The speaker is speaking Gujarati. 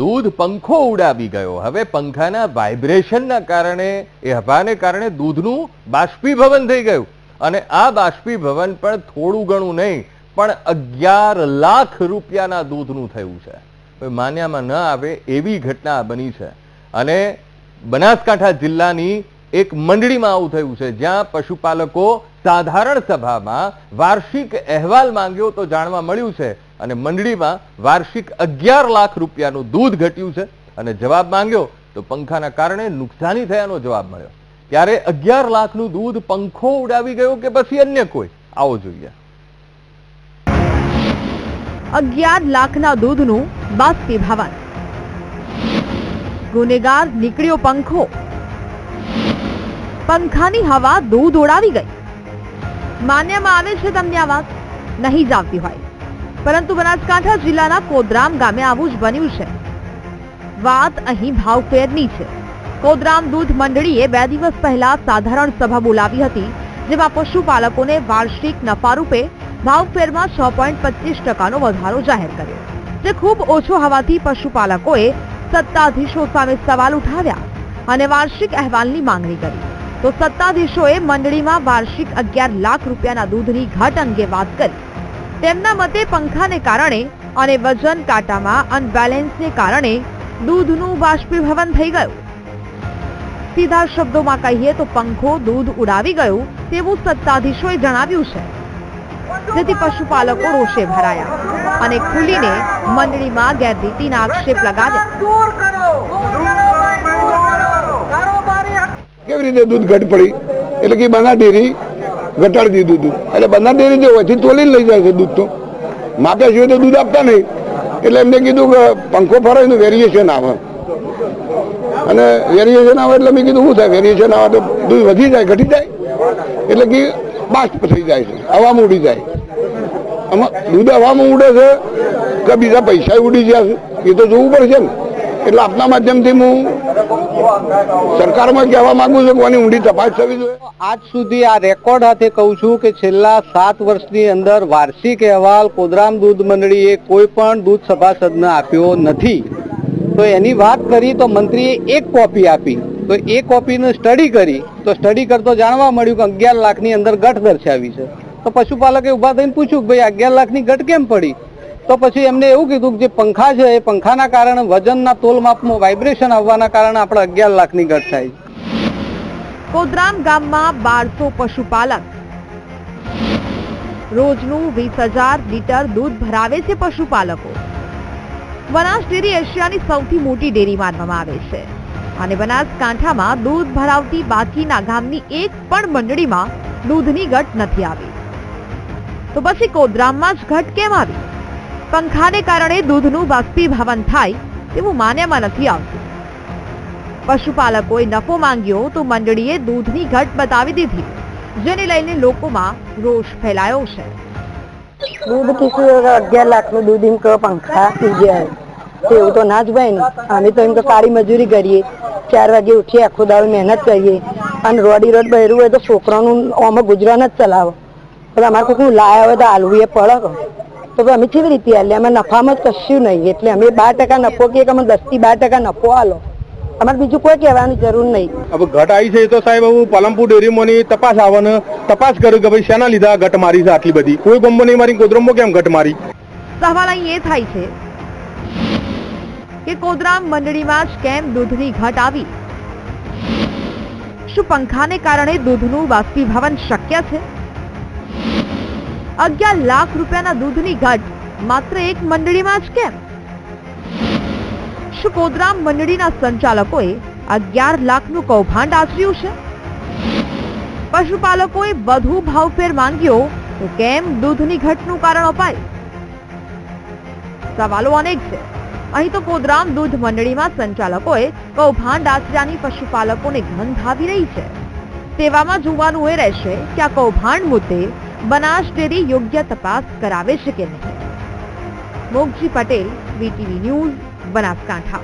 દૂધ પંખો ઉડાવી ગયો. હવે પંખાના વાઇબ્રેશનના કારણે, એ હવાને કારણે દૂધનું બાષ્પીભવન થઈ ગયું. અને આ બાષ્પીભવન પણ થોડું ઘણું નહીં, પણ અગિયાર લાખ રૂપિયાના દૂધનું થયું છે. માન્યામાં ન આવે એવી ઘટના બની છે. અને બનાસકાંઠા જિલ્લાની એક મંડળીમાં આવું થયું છે, જ્યાં પશુપાલકો સાધારણ સભામાં વાર્ષિક અહેવાલ માંગ્યો તો જાણવા મળ્યું છે અને મંડળીમાં વાર્ષિક અગિયાર લાખ રૂપિયાનું દૂધ ઘટ્યું છે. અને જવાબ માંગ્યો તો પંખાના કારણે નુકસાની થયાનો જવાબ મળ્યો. ત્યારે અગિયાર લાખનું દૂધ પંખો ઉડાવી ગયો કે પછી અન્ય કોઈ? આવો જોઈએ. અગિયાર લાખના દૂધનું બાષ્પીભવન ગુનેગાર નીકળ્યો પંખો. પંખાની હવા દૂધ ઉડાવી ગઈ. માન્યમાં આવે છે તમને આ વાત? નહીં જ આવતી હોય. પરંતુ બનાસકાંઠા જિલ્લાના કોદરામ ગામે આવું જ બન્યું છે. વાત અહીં ભાવફેરની છે. કોદરામ દૂધ મંડળીએ બે દિવસ પહેલા સાધારણ સભા બોલાવી હતી, જેમાં પશુપાલકોને વાર્ષિક નફારૂપે ભાવફેરમાં છ પોઈન્ટ પચીસ ટકાનો વધારો જાહેર કર્યો. જે ખૂબ ઓછો હોવાથી પશુપાલકોએ સત્તાધીશો સામે સવાલ ઉઠાવ્યા અને વાર્ષિક અહેવાલની માંગણી કરી. તો સત્તાધીશોએ મંડળીમાં વાર્ષિક અગિયાર લાખ રૂપિયાના દૂધની ઘટ અંગે વાત કરી. તેમના મતે પંખાને કારણે અને વજન કાંટામાં અનબેલેન્સને કારણે દૂધનું બાષ્પીભવન થઈ ગયું. સીધા શબ્દોમાં કહીએ તો પંખો દૂધ ઉડાવી ગયું તેવું સત્તાધીશોએ જણાવ્યું છે. જેથી પશુપાલકો રોષે ભરાયા અને ખુલીને મંડળીમાં ગેરરીતિના આક્ષેપ લગાવ્યા. કેવી રીતે દૂધ ઘટ પડી? એટલે કે બના ડેરી ઘટાડી દીધું હતું એટલે બના ડેરી જે હોયથી તોલીને લઈ જાય છે દૂધ તો. માપ્યા સિવાય તો દૂધ આપતા નહીં. એટલે એમને કીધું કે પંખો ફરાય ને વેરિએશન આવે. અને વેરિએશન આવે એટલે મેં કીધું, શું થાય? વેરિએશન આવે તો દૂધ વધી જાય, ઘટી જાય? એટલે કે બાષ્પ થઈ જાય છે, હવામાં ઉડી જાય. આમાં દૂધ હવામાં ઉડે છે કે બીજા પૈસા ઉડી ગયા છે? એ તો જોવું પડશે ને. એટલે આપના માધ્યમથી હું સરકારમાં કહેવા માંગુ છું કે ઊંડી તપાસ થવી જોઈએ. આજ સુધી આ રેકોર્ડ સાથે કહું છું કે છેલ્લા સાત વર્ષની અંદર વાર્ષિક અહેવાલ કોદરામ દૂધ મંડળીએ કોઈ પણ દૂધ સભાસદને આપ્યો નથી. તો એની વાત કરી તો મંત્રીએ એક કોપી આપી. તો એ કોપીનું સ્ટડી કરી. તો સ્ટડી કરતો જાણવા મળ્યું કે અગિયાર લાખની અંદર ઘટ દર્શાવી છે. તો પશુપાલકે ઊભા થઈને પૂછ્યું કે ભાઈ અગિયાર લાખની ઘટ કેમ પડી? તો પછી એમને એવું કીધું કે જે પંખા છે, એ પંખાના કારણે વજનના તોલ માપમાં વાઇબ્રેશન આવવાના કારણે આપણે અગિયાર લાખની ઘટ થાય કોદરામ ગામમાં બારસો પશુપાલક. રોજનું વીસ હજાર લીટર દૂધ ભરાવે છે પશુપાલકો. બનાસ ડેરી એશિયાની સૌથી મોટી ડેરી માનવામાં આવે છે. અને બનાસકાંઠામાં દૂધ ભરાવતી બાકીના ગામની એક પણ મંડળીમાં દૂધની ઘટ નથી આવી. તો પછી કોદરામમાં જ ઘટ કેમ આવી? પંખાને કારણે દૂધનું બાષ્પીભવન થાય તેવું માન્યમાં નથી આવતું. પશુપાલકોએ નફો માંગ્યો તો મંડળીએ દૂધની ઘટ બતાવી દીધી, જેને લઈને લોકોમાં રોષ ફેલાયો છે. દૂધ પીશું અગિયાર લાખનું દૂધ એમ પંખા પી એવું તો ના જ ભાઈ ને. અમે તો એમ તો સારી મજૂરી કરીએ. ચાર વાગે ઉઠીએ, આખો દાડો મહેનત કરીએ. અને રોડી રોડ બહેરું હોય તો છોકરાનું આમાં ગુજરાન જ ચલાવો. અમારે કોઈ લાયા હોય તો હાલવું એ પડે. કહો. તો અમે કેવી રીતે હાલીએ અમે નફામાં જ કશું નહીં. એટલે અમે બાર ટકા નફો કહીએ કે અમે દસથી બાર ટકા નફો આલો. અમારે બીજું કોઈ કહેવાની જરૂર નહીં. હવે ઘટ આવી છે તો સાહેબ હું પાલમપુર ડેરીમાંની તપાસ આવવાને તપાસ કર્યું કે ભાઈ શેના લીધા ઘટ મારી છે આટલી બધી? કોઈ ગમો નહીં મારી કોદરમો કેમ ઘટ મારી? સવાલ અહીં એ થાય છે કે કોદરામ મંડળીમાં જ કેમ દૂધની ઘટ આવી? શું પંખાને કારણે દૂધનું બાષ્પીભવન શક્ય છે? અગિયાર લાખ રૂપિયાના દૂધની ઘટ. માત્ર એક મંડળીમાં જ કેમ? શું કોદરામ મંડળીના સંચાલકોએ અગિયાર લાખનું કૌભાંડ આચર્યું છે. પશુપાલકોએ વધુ ભાવફેર માંગ્યો તો કેમ દૂધની ઘટનું કારણ અપાય? સવાલો અનેક છે. અહીં તો કોદરામ દૂધ મંડળીમાં સંચાલકોએ કૌભાંડ આચર્યાની પશુપાલકોને ઘન ધાવી રહી છે. તેવામાં જોવાનું એ રહેશે કે આ કૌભાંડ મુદ્દે બનાસ ડેરી યોગ્ય તપાસ કરાવે છે કે નહીં? Mogji Patel VTV news Banaskantha.